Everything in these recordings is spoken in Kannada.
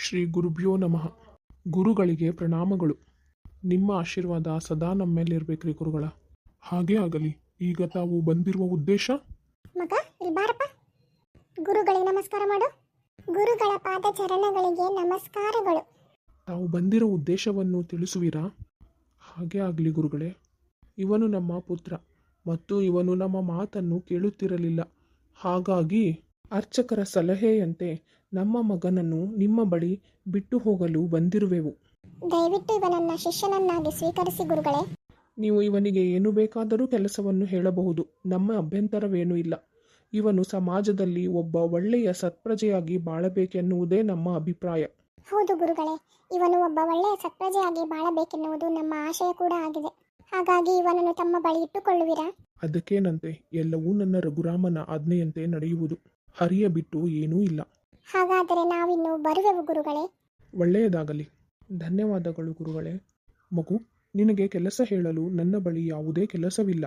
ಶ್ರೀ ಗುರುಭ್ಯೋ ನಮಃ. ಗುರುಗಳಿಗೆ ಪ್ರಣಾಮಗಳು. ನಿಮ್ಮ ಆಶೀರ್ವಾದ ಸದಾ ನಮ್ಮ ಮೇಲೆ ಇರಬೇಕ್ರಿ ಗುರುಗಳ. ಹಾಗೇ ಆಗಲಿ. ಈಗ ತಾವು ಬಂದಿರುವ ಉದ್ದೇಶ? ಮಗ ಇಲ್ಲಿ ಬಾರಪ್ಪ. ಗುರುಗಳಿಗೆ ನಮಸ್ಕಾರ ಮಾಡು. ಗುರುಗಳ ಪಾದ ಚರಣಗಳಿಗೆ ನಮಸ್ಕಾರಗಳು. ತಾವು ಬಂದಿರೋ ಉದ್ದೇಶವನ್ನು ತಿಳಿಸುವಿರಾ? ಹಾಗೇ ಆಗಲಿ ಗುರುಗಳೇ. ಇವನು ನಮ್ಮ ಪುತ್ರ ಮತ್ತು ಇವನು ನಮ್ಮ ಮಾತನ್ನು ಕೇಳುತ್ತಿರಲಿಲ್ಲ. ಹಾಗಾಗಿ ಅರ್ಚಕರ ಸಲಹೆಯಂತೆ ನಮ್ಮ ಮಗನನ್ನು ನಿಮ್ಮ ಬಳಿ ಬಿಟ್ಟು ಹೋಗಲು ಬಂದಿರುವೆವು. ದಯವಿಟ್ಟು ಇವನನ್ನ ಶಿಷ್ಯನನ್ನಾಗಿ ಸ್ವೀಕರಿಸಿ ಗುರುಗಳೇ. ನೀವು ಇವನಿಗೆ ಏನು ಬೇಕಾದರೂ ಕೆಲಸವನ್ನು ಹೇಳಬಹುದು. ನಮ್ಮ ಅಭ್ಯಂತರವೇನೂ ಇಲ್ಲ. ಇವನು ಸಮಾಜದಲ್ಲಿ ಒಬ್ಬ ಒಳ್ಳೆಯ ಸತ್ಪ್ರಜೆಯಾಗಿ ಬಾಳಬೇಕೆನ್ನುವುದೇ ನಮ್ಮ ಅಭಿಪ್ರಾಯ. ಹೌದು ಗುರುಗಳೇ ಇವನು ಒಬ್ಬ ಒಳ್ಳೆಯ ಸತ್ಪ್ರಜೆಯಾಗಿ ಬಾಳಬೇಕೆನ್ನುವುದು ನಮ್ಮ ಆಶಯ ಕೂಡ ಆಗಿದೆ. ಹಾಗಾಗಿ ಇವನನ್ನು ತಮ್ಮ ಬಳಿ ಇಟ್ಟುಕೊಳ್ಳುವಿರಾ? ಅದಕ್ಕೇನಂತೆ ಎಲ್ಲವೂ ನನ್ನ ರಘುರಾಮನ ಆಜ್ಞೆಯಂತೆ ನಡೆಯುವುದು. ಹರಿಯ ಬಿಟ್ಟು ಏನೂ ಇಲ್ಲ. ಹಾಗಾದರೆ ನಾವಿನ್ನು ಬರುವೆವು ಗುರುಗಳೇ? ಒಳ್ಳೆಯದಾಗಲಿ. ಧನ್ಯವಾದಗಳು ಗುರುಗಳೇ. ಮಗು ನಿನಗೆ ಕೆಲಸ ಹೇಳಲು ನನ್ನ ಬಳಿ ಯಾವುದೇ ಕೆಲಸವಿಲ್ಲ.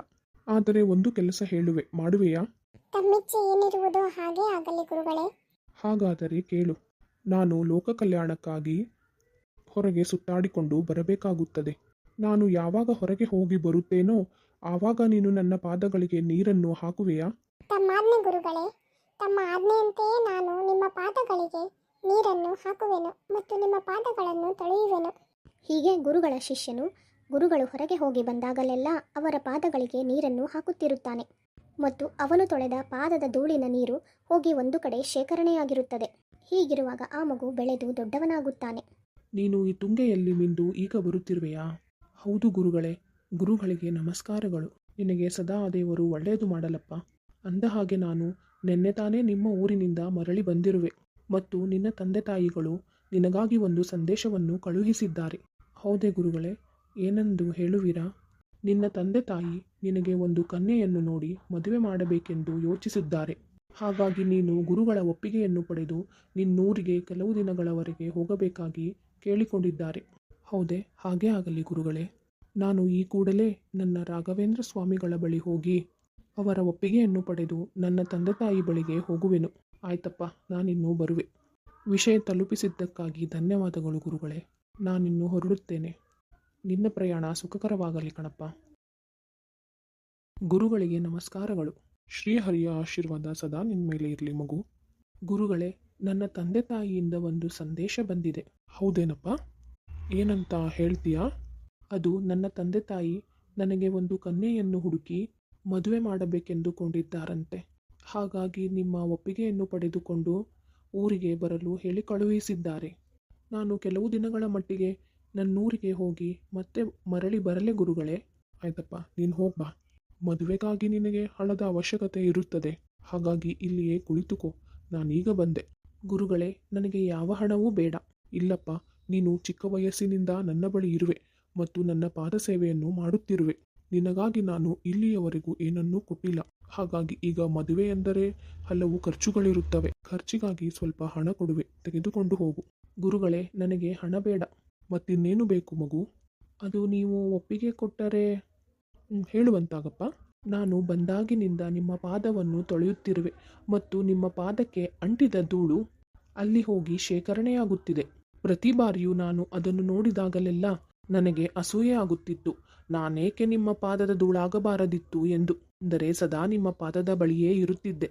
ಆದರೆ ಒಂದು ಕೆಲಸ ಹೇಳುವೆ ಮಾಡುವೆಯಾ? ತಮ್ಮಿಚ್ಛೆ ಏನಿರುವುದೋ ಹಾಗೇ ಆಗಲಿ ಗುರುಗಳೇ. ಹಾಗಾದರೆ ಕೇಳು. ನಾನು ಲೋಕ ಕಲ್ಯಾಣಕ್ಕಾಗಿ ಹೊರಗೆ ಸುತ್ತಾಡಿಕೊಂಡು ಬರಬೇಕಾಗುತ್ತದೆ. ನಾನು ಯಾವಾಗ ಹೊರಗೆ ಹೋಗಿ ಬರುತ್ತೇನೋ ಆವಾಗ ನೀನು ನನ್ನ ಪಾದಗಳಿಗೆ ನೀರನ್ನು ಹಾಕುವೆಯಾ? ಗುರುಗಳೇ ತಮ್ಮ ಆಜ್ಞೆಯಂತೆಯೇ ನಾನು ನಿಮ್ಮ ಪಾದಗಳಿಗೆ ನೀರನ್ನು ಹಾಕುವೆನು ಮತ್ತು ನಿಮ್ಮ ಪಾದಗಳನ್ನು ತೊಳೆಯುವೆನು. ಹೀಗೆ ಗುರುಗಳ ಶಿಷ್ಯನು ಗುರುಗಳು ಹೊರಗೆ ಹೋಗಿ ಬಂದಾಗಲೆಲ್ಲ ಅವರ ಪಾದಗಳಿಗೆ ನೀರನ್ನು ಹಾಕುತ್ತಿರುತ್ತಾನೆ. ಮತ್ತು ಅವನು ತೊಳೆದ ಪಾದದ ಧೂಳಿನ ನೀರು ಹೋಗಿ ಒಂದು ಕಡೆ ಶೇಖರಣೆಯಾಗಿರುತ್ತದೆ. ಹೀಗಿರುವಾಗ ಆ ಮಗು ಬೆಳೆದು ದೊಡ್ಡವನಾಗುತ್ತಾನೆ. ನೀನು ಈ ತುಂಗೆಯಲ್ಲಿ ಮಿಂದು ಈಗ ಬರುತ್ತಿರುವೆಯಾ? ಹೌದು ಗುರುಗಳೇ, ಗುರುಗಳಿಗೆ ನಮಸ್ಕಾರಗಳು. ನಿನಗೆ ಸದಾ ದೇವರು ಒಳ್ಳೆಯದು ಮಾಡಲಪ್ಪ. ಅಂದ ಹಾಗೆ ನಾನು ನಿನ್ನೆ ತಾನೇ ನಿಮ್ಮ ಊರಿನಿಂದ ಮರಳಿ ಬಂದಿರುವೆ ಮತ್ತು ನಿನ್ನ ತಂದೆ ತಾಯಿಗಳು ನಿನಗಾಗಿ ಒಂದು ಸಂದೇಶವನ್ನು ಕಳುಹಿಸಿದ್ದಾರೆ. ಹೌದೇ ಗುರುಗಳೇ, ಏನೆಂದು ಹೇಳುವಿರಾ? ನಿನ್ನ ತಂದೆ ತಾಯಿ ನಿನಗೆ ಒಂದು ಕನ್ಯೆಯನ್ನು ನೋಡಿ ಮದುವೆ ಮಾಡಬೇಕೆಂದು ಯೋಚಿಸಿದ್ದಾರೆ. ಹಾಗಾಗಿ ನೀನು ಗುರುಗಳ ಒಪ್ಪಿಗೆಯನ್ನು ಪಡೆದು ನಿನ್ನೂರಿಗೆ ಕೆಲವು ದಿನಗಳವರೆಗೆ ಹೋಗಬೇಕಾಗಿ ಕೇಳಿಕೊಂಡಿದ್ದಾರೆ. ಹೌದೇ, ಹಾಗೇ ಆಗಲಿ ಗುರುಗಳೇ. ನಾನು ಈ ಕೂಡಲೇ ನನ್ನ ರಾಘವೇಂದ್ರ ಸ್ವಾಮಿಗಳ ಬಳಿ ಹೋಗಿ ಅವರ ಒಪ್ಪಿಗೆಯನ್ನು ಪಡೆದು ನನ್ನ ತಂದೆ ತಾಯಿ ಬಳಿಗೆ ಹೋಗುವೆನು. ಆಯ್ತಪ್ಪ, ನಾನಿನ್ನೂ ಬರುವೆ. ವಿಷಯ ತಲುಪಿಸಿದ್ದಕ್ಕಾಗಿ ಧನ್ಯವಾದಗಳು ಗುರುಗಳೇ. ನಾನಿನ್ನು ಹೊರಡುತ್ತೇನೆ. ನಿನ್ನ ಪ್ರಯಾಣ ಸುಖಕರವಾಗಲಿ ಕಣಪ್ಪ. ಗುರುಗಳಿಗೆ ನಮಸ್ಕಾರಗಳು. ಶ್ರೀಹರಿಯ ಆಶೀರ್ವಾದ ಸದಾ ನಿನ್ನ ಮೇಲೆ ಇರಲಿ ಮಗು. ಗುರುಗಳೇ, ನನ್ನ ತಂದೆ ತಾಯಿಯಿಂದ ಒಂದು ಸಂದೇಶ ಬಂದಿದೆ. ಹೌದೇನಪ್ಪ? ಏನಂತ ಹೇಳ್ತೀಯಾ? ಅದು ನನ್ನ ತಂದೆ ತಾಯಿ ನನಗೆ ಒಂದು ಕನ್ಯೆಯನ್ನು ಹುಡುಕಿ ಮದುವೆ ಮಾಡಬೇಕೆಂದುಕೊಂಡಿದ್ದಾರಂತೆ. ಹಾಗಾಗಿ ನಿಮ್ಮ ಒಪ್ಪಿಗೆಯನ್ನು ಪಡೆದುಕೊಂಡು ಊರಿಗೆ ಬರಲು ಹೇಳಿ ಕಳುಹಿಸಿದ್ದಾರೆ. ನಾನು ಕೆಲವು ದಿನಗಳ ಮಟ್ಟಿಗೆ ನನ್ನೂರಿಗೆ ಹೋಗಿ ಮತ್ತೆ ಮರಳಿ ಬರಲೇ ಗುರುಗಳೇ. ಆಯ್ತಪ್ಪ, ನೀನು ಹೋಗ್ಬಾ ಮದುವೆಗಾಗಿ ನಿನಗೆ ಹಣದ ಅವಶ್ಯಕತೆ ಇರುತ್ತದೆ. ಹಾಗಾಗಿ ಇಲ್ಲಿಯೇ ಕುಳಿತುಕೋ. ನಾನೀಗ ಬಂದೆ. ಗುರುಗಳೇ, ನನಗೆ ಯಾವ ಹಣವೂ ಬೇಡ. ಇಲ್ಲಪ್ಪ, ನೀನು ಚಿಕ್ಕ ವಯಸ್ಸಿನಿಂದ ನನ್ನ ಬಳಿ ಇರುವೆ ಮತ್ತು ನನ್ನ ಪಾದ ಸೇವೆಯನ್ನು ಮಾಡುತ್ತಿರುವೆ. ನಿನಗಾಗಿ ನಾನು ಇಲ್ಲಿಯವರೆಗೂ ಏನನ್ನೂ ಕೊಟ್ಟಿಲ್ಲ. ಹಾಗಾಗಿ ಈಗ ಮದುವೆ ಎಂದರೆ ಹಲವು ಖರ್ಚುಗಳಿರುತ್ತವೆ. ಖರ್ಚಿಗಾಗಿ ಸ್ವಲ್ಪ ಹಣ ಕೊಡುವೆ. ತೆಗೆದುಕೊಂಡು ಹೋಗು. ಗುರುಗಳೇ, ನನಗೆ ಹಣ ಬೇಡ. ಮತ್ತಿನ್ನೇನು ಬೇಕು ಮಗು? ಅದು ನೀವು ಒಪ್ಪಿಗೆ ಕೊಟ್ಟರೆ ಹೇಳುವಂತಾಗಪ್ಪ. ನಾನು ಬಂದಾಗಿನಿಂದ ನಿಮ್ಮ ಪಾದವನ್ನು ತೊಳೆಯುತ್ತಿರುವೆ ಮತ್ತು ನಿಮ್ಮ ಪಾದಕ್ಕೆ ಅಂಟಿದ ಧೂಳು ಅಲ್ಲಿ ಹೋಗಿ ಶೇಖರಣೆಯಾಗುತ್ತಿದೆ. ಪ್ರತಿ ಬಾರಿಯೂ ನಾನು ಅದನ್ನು ನೋಡಿದಾಗಲೆಲ್ಲ ನನಗೆ ಅಸೂಯೆ ಆಗುತ್ತಿತ್ತು. ನಾನೇಕೆ ನಿಮ್ಮ ಪಾದದ ಧೂಳಾಗಬಾರದಿತ್ತು ಎಂದು ಅಂದರೆ ಸದಾ ನಿಮ್ಮ ಪಾದದ ಬಳಿಯೇ ಇರುತ್ತಿದ್ದೆ.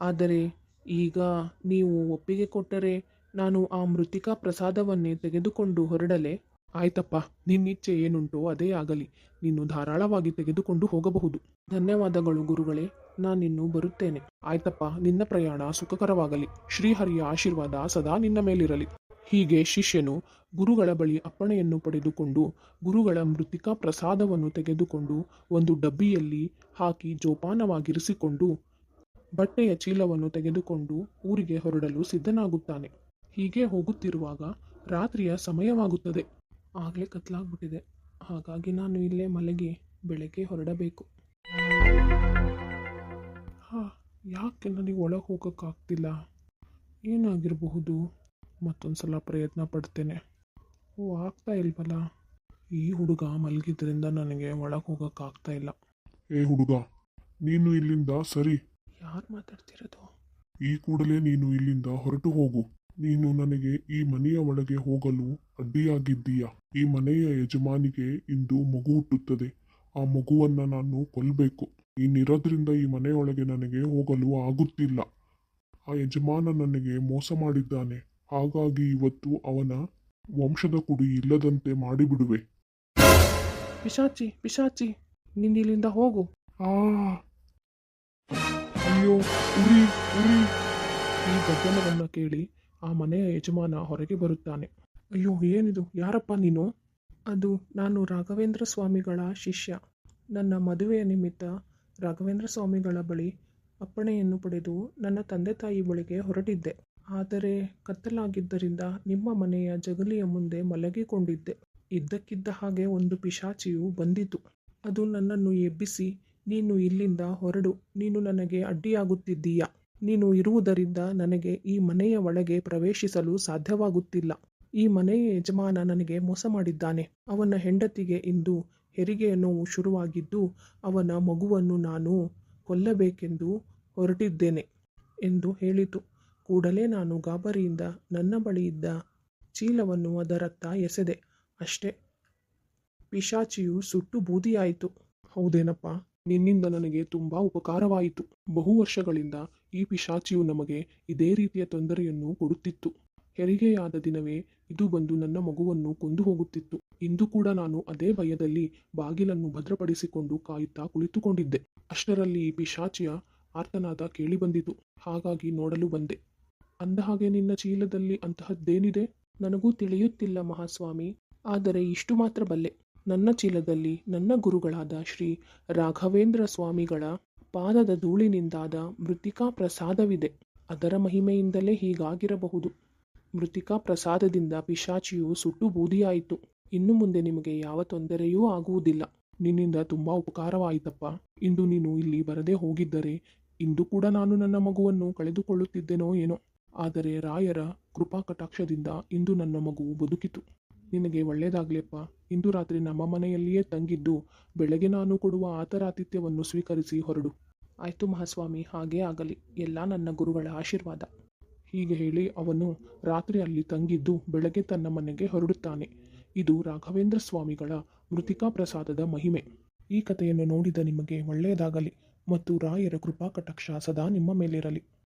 ಆದರೆ ಈಗ ನೀವು ಒಪ್ಪಿಗೆ ಕೊಟ್ಟರೆ ನಾನು ಆ ಮೃತಿಕಾ ಪ್ರಸಾದವನ್ನೇ ತೆಗೆದುಕೊಂಡು ಹೊರಡಲೆ? ಆಯ್ತಪ್ಪ, ನಿನ್ನಿಚ್ಛೆ ಏನುಂಟೋ ಅದೇ ಆಗಲಿ. ನೀನು ಧಾರಾಳವಾಗಿ ತೆಗೆದುಕೊಂಡು ಹೋಗಬಹುದು. ಧನ್ಯವಾದಗಳು ಗುರುಗಳೇ, ನಾನಿನ್ನು ಬರುತ್ತೇನೆ. ಆಯ್ತಪ್ಪ, ನಿನ್ನ ಪ್ರಯಾಣ ಸುಖಕರವಾಗಲಿ. ಶ್ರೀಹರಿಯ ಆಶೀರ್ವಾದ ಸದಾ ನಿನ್ನ ಮೇಲಿರಲಿ. ಹೀಗೆ ಶಿಷ್ಯನು ಗುರುಗಳ ಬಳಿ ಅಪ್ಪಣೆಯನ್ನು ಪಡೆದುಕೊಂಡು ಗುರುಗಳ ಮೃತಿಕಾ ಪ್ರಸಾದವನ್ನು ತೆಗೆದುಕೊಂಡು ಒಂದು ಡಬ್ಬಿಯಲ್ಲಿ ಹಾಕಿ ಜೋಪಾನವಾಗಿರಿಸಿಕೊಂಡು ಬಟ್ಟೆಯ ಚೀಲವನ್ನು ತೆಗೆದುಕೊಂಡು ಊರಿಗೆ ಹೊರಡಲು ಸಿದ್ಧನಾಗುತ್ತಾನೆ. ಹೀಗೆ ಹೋಗುತ್ತಿರುವಾಗ ರಾತ್ರಿಯ ಸಮಯವಾಗುತ್ತದೆ. ಆಗಲೇ ಕತ್ಲಾಗ್ಬಿಟ್ಟಿದೆ. ಹಾಗಾಗಿ ನಾನು ಇಲ್ಲೇ ಮಲಗಿ ಬೆಳಗ್ಗೆ ಹೊರಡಬೇಕು. ಹಾ, ಯಾಕೆ ನನಗೆ ಒಳಗೆ ಹೋಗೋಕ್ಕಾಗ್ತಿಲ್ಲ? ಏನಾಗಿರಬಹುದು? ಮತ್ತೊಂದು ಸಲ ಪ್ರಯತ್ನ ಪಡ್ತೇನೆ. ಓ ಆಗ್ತಾ ಇಲ್ವಲ್ಲ? ಈ ಹುಡುಗ ಮಲಗಿದ್ರಿಂದ ನನಗೆ ಒಳಗೆ ಹೋಗೋಕ್ಕಾಗ್ತಾ ಇಲ್ಲ. ಏ ಹುಡುಗ ನೀನು ಇಲ್ಲಿಂದ ಸರಿ. ಯಾರು ಮಾತಾಡ್ತಿರೋದು? ಈ ಕೂಡಲೇ ನೀನು ಇಲ್ಲಿಂದ ಹೊರಟು ಹೋಗು. ನೀನು ನನಗೆ ಈ ಮನೆಯ ಒಳಗೆ ಹೋಗಲು ಅಡ್ಡಿಯಾಗಿದ್ದೀಯ? ಈ ಮನೆಯ ಯಜಮಾನಿಗೆ ಇಂದು ಮಗು ಹುಟ್ಟುತ್ತದೆ. ಆ ಮಗುವನ್ನ ನಾನು ಕೊಲ್ಲಬೇಕು ನೀನಿರೋದ್ರಿಂದ ಈ ಮನೆಯೊಳಗೆ ನನಗೆ ಹೋಗಲು ಆಗುತ್ತಿಲ್ಲ. ಆ ಯಜಮಾನ ನನಗೆ ಮೋಸ ಮಾಡಿದ್ದಾನೆ. ಹಾಗಾಗಿ ಇವತ್ತು ಅವನ ವಂಶದ ಕುಡಿ ಇಲ್ಲದಂತೆ ಮಾಡಿಬಿಡುವೆ. ಪಿಶಾಚಿ ಪಿಶಾಚಿ ನಿನ್ನಿಲ್ಲಿಂದ ಹೋಗು. ಆ. ಅಯ್ಯೋ ಉರಿ ಉರಿ. ಈ ಗದ್ದಲವನ್ನು ಕೇಳಿ ಆ ಮನೆಯ ಯಜಮಾನ ಹೊರಗೆ ಬರುತ್ತಾನೆ. ಅಯ್ಯೋ ಏನಿದು? ಯಾರಪ್ಪ ನೀನು? ಅದು ನಾನು ರಾಘವೇಂದ್ರ ಸ್ವಾಮಿಗಳ ಶಿಷ್ಯ. ನನ್ನ ಮದುವೆಯ ನಿಮಿತ್ತ ರಾಘವೇಂದ್ರ ಸ್ವಾಮಿಗಳ ಬಳಿ ಅಪ್ಪಣೆಯನ್ನು ಪಡೆದು ನನ್ನ ತಂದೆ ತಾಯಿ ಬಳಿಗೆ ಹೊರಟಿದ್ದೆ. ಆದರೆ ಕತ್ತಲಾಗಿದ್ದರಿಂದ ನಿಮ್ಮ ಮನೆಯ ಜಗಲಿಯ ಮುಂದೆ ಮಲಗಿಕೊಂಡಿದ್ದೆ. ಇದ್ದಕ್ಕಿದ್ದ ಹಾಗೆ ಒಂದು ಪಿಶಾಚಿಯು ಬಂದಿತು. ಅದು ನನ್ನನ್ನು ಎಬ್ಬಿಸಿ, ನೀನು ಇಲ್ಲಿಂದ ಹೊರಡು. ನೀನು ನನಗೆ ಅಡ್ಡಿಯಾಗುತ್ತಿದ್ದೀಯ? ನೀನು ಇರುವುದರಿಂದ ನನಗೆ ಈ ಮನೆಯ ಒಳಗೆ ಪ್ರವೇಶಿಸಲು ಸಾಧ್ಯವಾಗುತ್ತಿಲ್ಲ. ಈ ಮನೆಯ ಯಜಮಾನ ನನಗೆ ಮೋಸ ಮಾಡಿದ್ದಾನೆ. ಅವನ ಹೆಂಡತಿಗೆ ಇಂದು ಹೆರಿಗೆಯ ನೋವು ಶುರುವಾಗಿದ್ದು, ಅವನ ಮಗುವನ್ನು ನಾನು ಕೊಲ್ಲಬೇಕೆಂದು ಹೊರಟಿದ್ದೇನೆ ಎಂದು ಹೇಳಿತು. ಕೂಡಲೇ ನಾನು ಗಾಬರಿಯಿಂದ ನನ್ನ ಬಳಿ ಇದ್ದ ಚೀಲವನ್ನು ಅದರತ್ತ ಎಸೆದೆ. ಅಷ್ಟೇ. ಪಿಶಾಚಿಯು ಸುಟ್ಟು ಬೂದಿಯಾಯಿತು. ಹೌದೇನಪ್ಪ, ನಿನ್ನಿಂದ ನನಗೆ ತುಂಬ ಉಪಕಾರವಾಯಿತು. ಬಹು ವರ್ಷಗಳಿಂದ ಈ ಪಿಶಾಚಿಯು ನಮಗೆ ಇದೇ ರೀತಿಯ ತೊಂದರೆಯನ್ನು ಕೊಡುತ್ತಿತ್ತು. ಹೆರಿಗೆಯಾದ ದಿನವೇ ಇದು ಬಂದು ನನ್ನ ಮಗುವನ್ನು ಕೊಂದು ಹೋಗುತ್ತಿತ್ತು. ಇಂದು ಕೂಡ ನಾನು ಅದೇ ಭಯದಲ್ಲಿ ಬಾಗಿಲನ್ನು ಭದ್ರಪಡಿಸಿಕೊಂಡು ಕಾಯುತ್ತಾ ಕುಳಿತುಕೊಂಡಿದ್ದೆ. ಅಷ್ಟರಲ್ಲಿ ಈ ಪಿಶಾಚಿಯ ಆರ್ತನಾದ ಕೇಳಿಬಂದಿತು ಹಾಗಾಗಿ ನೋಡಲು ಬಂದೆ. ಅಂದ ಹಾಗೆ ನಿನ್ನ ಚೀಲದಲ್ಲಿ ಅಂತಹದ್ದೇನಿದೆ? ನನಗೂ ತಿಳಿಯುತ್ತಿಲ್ಲ ಮಹಾಸ್ವಾಮಿ. ಆದರೆ ಇಷ್ಟು ಮಾತ್ರ ಬಲ್ಲೆ. ನನ್ನ ಚೀಲದಲ್ಲಿ ನನ್ನ ಗುರುಗಳಾದ ಶ್ರೀ ರಾಘವೇಂದ್ರ ಸ್ವಾಮಿಗಳ ಪಾದದ ಧೂಳಿನಿಂದಾದ ಮೃತಿಕಾ ಪ್ರಸಾದವಿದೆ. ಅದರ ಮಹಿಮೆಯಿಂದಲೇ ಹೀಗಾಗಿರಬಹುದು. ಮೃತಿಕಾ ಪ್ರಸಾದದಿಂದ ಪಿಶಾಚಿಯು ಸುಟ್ಟು ಬೂದಿಯಾಯಿತು. ಇನ್ನು ಮುಂದೆ ನಿಮಗೆ ಯಾವ ತೊಂದರೆಯೂ ಆಗುವುದಿಲ್ಲ. ನಿನ್ನಿಂದ ತುಂಬಾ ಉಪಕಾರವಾಯಿತಪ್ಪ. ಇಂದು ನೀನು ಇಲ್ಲಿ ಬರದೇ ಹೋಗಿದ್ದರೆ, ಇಂದು ಕೂಡ ನಾನು ನನ್ನ ಮಗುವನ್ನು ಕಳೆದುಕೊಳ್ಳುತ್ತಿದ್ದೆನೋ ಏನೋ. ಆದರೆ ರಾಯರ ಕೃಪಾ ಕಟಾಕ್ಷದಿಂದ ಇಂದು ನನ್ನ ಮಗು ಬದುಕಿತು. ನಿನಗೆ ಒಳ್ಳೆಯದಾಗ್ಲಿಯಪ್ಪ ಇಂದು ರಾತ್ರಿ ನಮ್ಮ ಮನೆಯಲ್ಲಿಯೇ ತಂಗಿದ್ದು, ಬೆಳಗ್ಗೆ ನಾನು ಕೊಡುವ ಆತರಾತಿಥ್ಯವನ್ನು ಸ್ವೀಕರಿಸಿ ಹೊರಡು. ಆಯ್ತು ಮಹಾಸ್ವಾಮಿ, ಹಾಗೇ ಆಗಲಿ. ಎಲ್ಲ ನನ್ನ ಗುರುಗಳ ಆಶೀರ್ವಾದ. ಹೀಗೆ ಹೇಳಿ ಅವನು ರಾತ್ರಿ ಅಲ್ಲಿ ತಂಗಿದ್ದು, ಬೆಳಗ್ಗೆ ತನ್ನ ಮನೆಗೆ ಹೊರಡುತ್ತಾನೆ. ಇದು ರಾಘವೇಂದ್ರ ಸ್ವಾಮಿಗಳ ಮೃತಿಕಾ ಪ್ರಸಾದದ ಮಹಿಮೆ. ಈ ಕಥೆಯನ್ನು ನೋಡಿದ ನಿಮಗೆ ಒಳ್ಳೆಯದಾಗಲಿ ಮತ್ತು ರಾಯರ ಕೃಪಾ ಕಟಾಕ್ಷ ಸದಾ ನಿಮ್ಮ ಮೇಲಿರಲಿ.